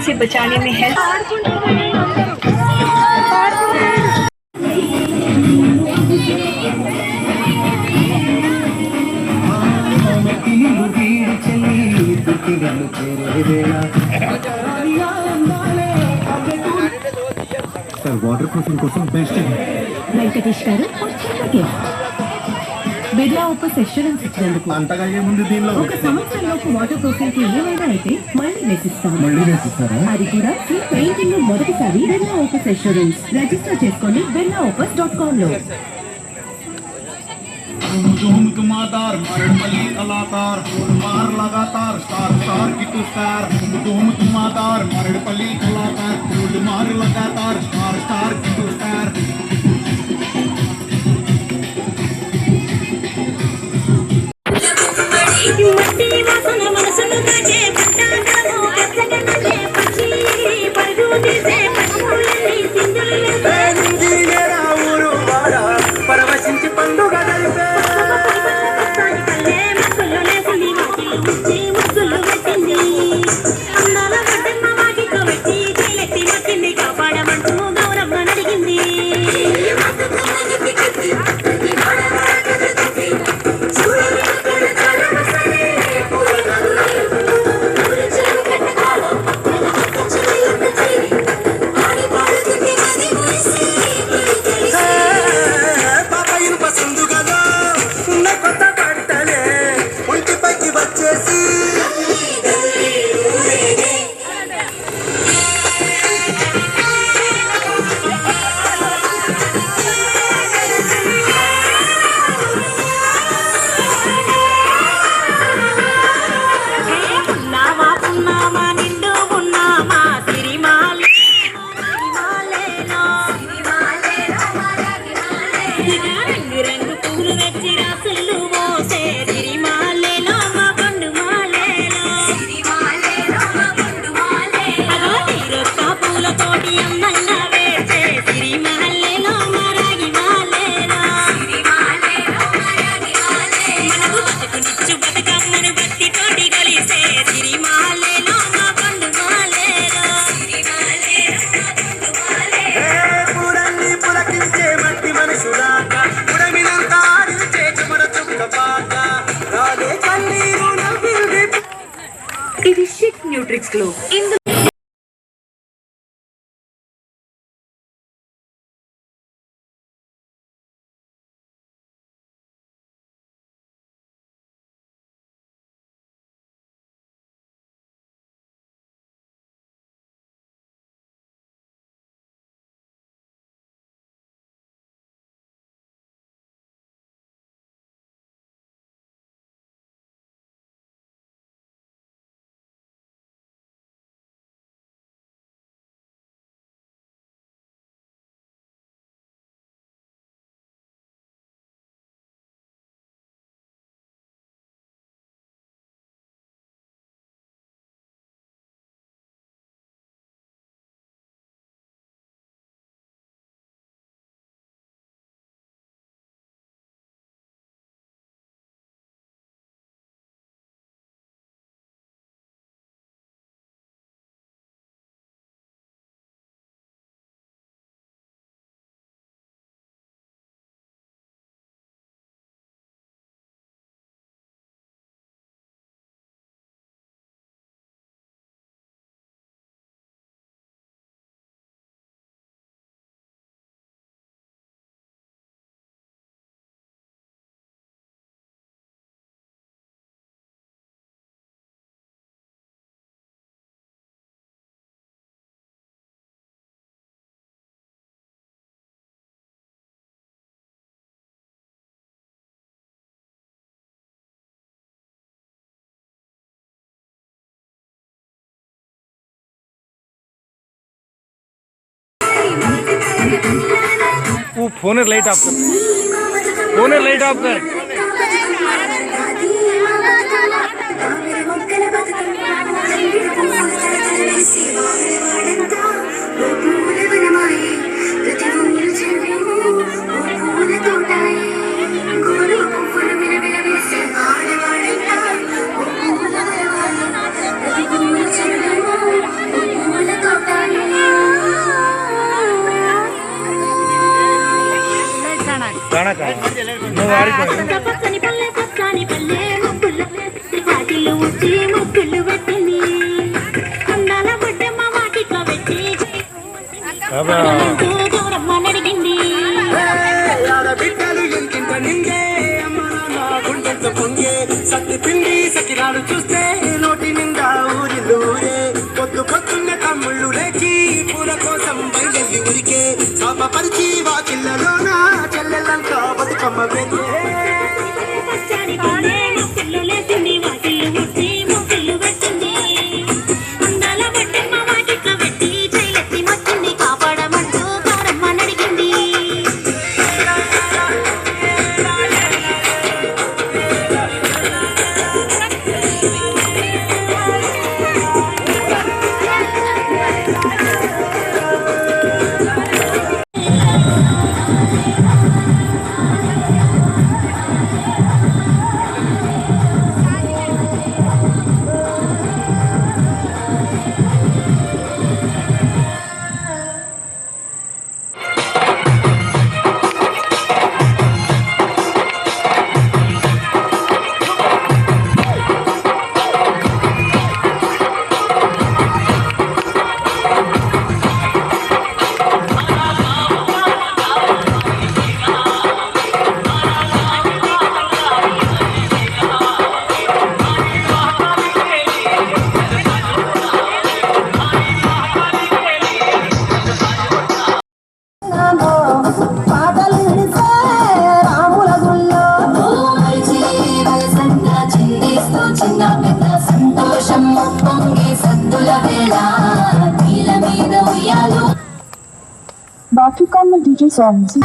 से बचाने में हेल्प కోసం బెస్ట్ వెంకటేష్ గారు బిర్లా ఓపస్ ఎష్యూరెన్స్ ఇచ్చినందుకు అంతగా ఏముంది దీనిలో? ఒక సంవత్సరంలోపు వాటర్ ప్రూఫింగ్కి ఏమైనా అయితే మళ్ళీ వేసిస్తాం. మళ్ళీ వేసిస్తారా? అది కూడా ఫ్రీ పెయింటింగ్ మొదటిసారి బిర్లా ఓపస్ ఎష్యూరెన్స్ రిజిస్టర్ చేసుకోండి. బిర్లా ఓపస్ డాట్ కామ్లో. धूम कमादार मरण मली कलाकार, मार लगातार, सार सार की तो तुसार धूम कमादार मरण पली कलाकार, मार लगातार, सार सार की तो तुसार Kids In the phone light off कर। फ़ोन लाइट ऑफ़ कर। సత్తి పిండి సకినాలు చూస్తే నోటి నిండా ఊరిల్లూరే పొద్దు పొద్దున్న తమ్ముళ్ళు లేచి పూల కోసం బయలుదేరి ఉరికే చాప పరిచి వాకిళ్ళలోన చెల్లెలంతా బతుకమ్మ పెరిగే click on my DJ songs.